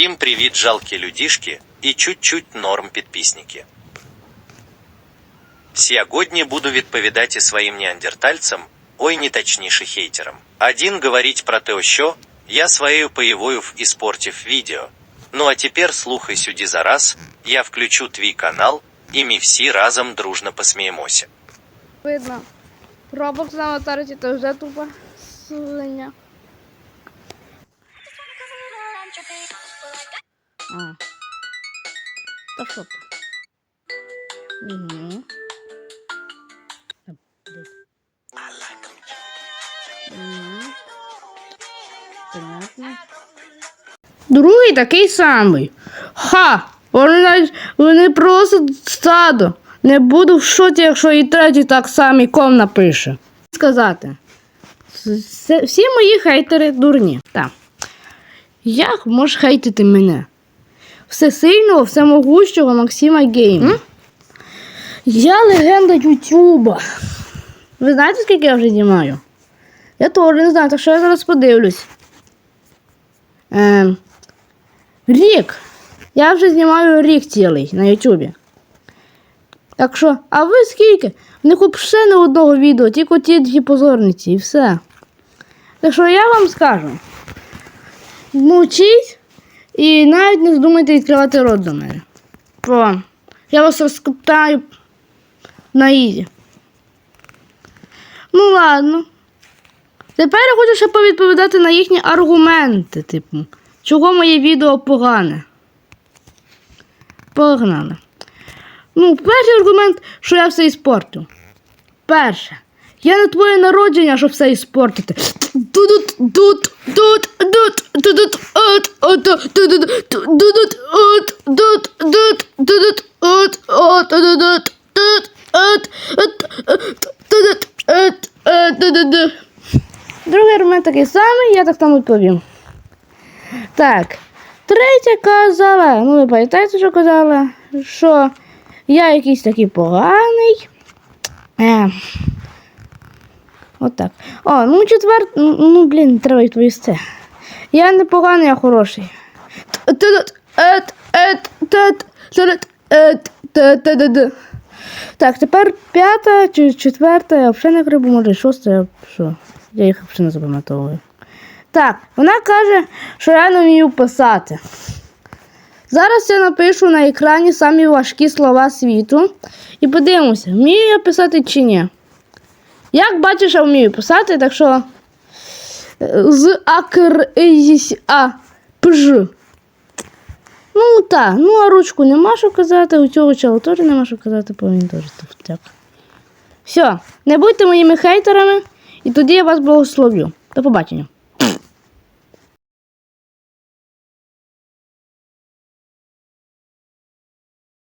Всім привіт, жалкі людішки і чуть-чуть норм підписники. Сьогодні буду відповідати своїм неандертальцям, ой не точніше хейтерам. Один говорить про те, що я своєю появою іспортив відео. Ну а тепер слухай сюди зараз, я включу твій канал, і ми всі разом дружно посміємося. Видно. Робокс на аватарці то вже тупа свиня. А. Та що то? Угу. Другий такий самий. Ха! Вони навіть вони просто стадо. Не буду в шоці, якщо і третій так само ком напише. Сказати. Всі мої хейтери дурні. Так. Як можеш хейтити мене? Всесильного, всемогущого Максима Гейм. Я легенда Ютуба. Ви знаєте, скільки я вже знімаю? Я теж не знаю, так що я зараз подивлюсь. Ем, рік. Я вже знімаю рік цілий на Ютубі. Так що, а ви скільки? В них взагалі не одного відео, тільки ті дві позорниці і все. Так що я вам скажу. Мовчіть і навіть не здумайте відкривати рот до мене. Бо я вас розкоптаю на ізі. Ну ладно. Тепер я хочу ще повідповідати на їхні аргументи, типу, чого моє відео погане. Погнали. Ну, перший аргумент, що я все іспортив. Перше. Я на твоє народження, щоб все іспортити. Дудут, дут, дут, дут, дудут, от, от, дудут, дудут, от, дут, дут, дудут, от, от, дудут, дут, от, от, дудут, от, от, дудут. Другий аргумент такий самий, я так само відповім. Так. Третя казала, ну ви пам'ятаєте, що казала, що я якийсь такий поганий. Е, Отак. О, ну четвер... Ну, ну, блін, треба відповісти. Я не поганий, а хороший. Так, тепер п'ята чи четверта, я взагалі не грибу, може шоста, я що? Я їх взагалі не запам'ятовую. Так, вона каже, що я не вмію писати. Зараз я напишу на екрані самі важкі слова світу і подивимося, вмію я писати чи ні. Як бачиш, я вмію писати, так що е, з акр а пж. Ну так, ну а ручку нема що казати, у цього чолу теж нема що казати, бо він теж туфтяк. Все, не будьте моїми хейтерами, і тоді я вас благословлю. До побачення.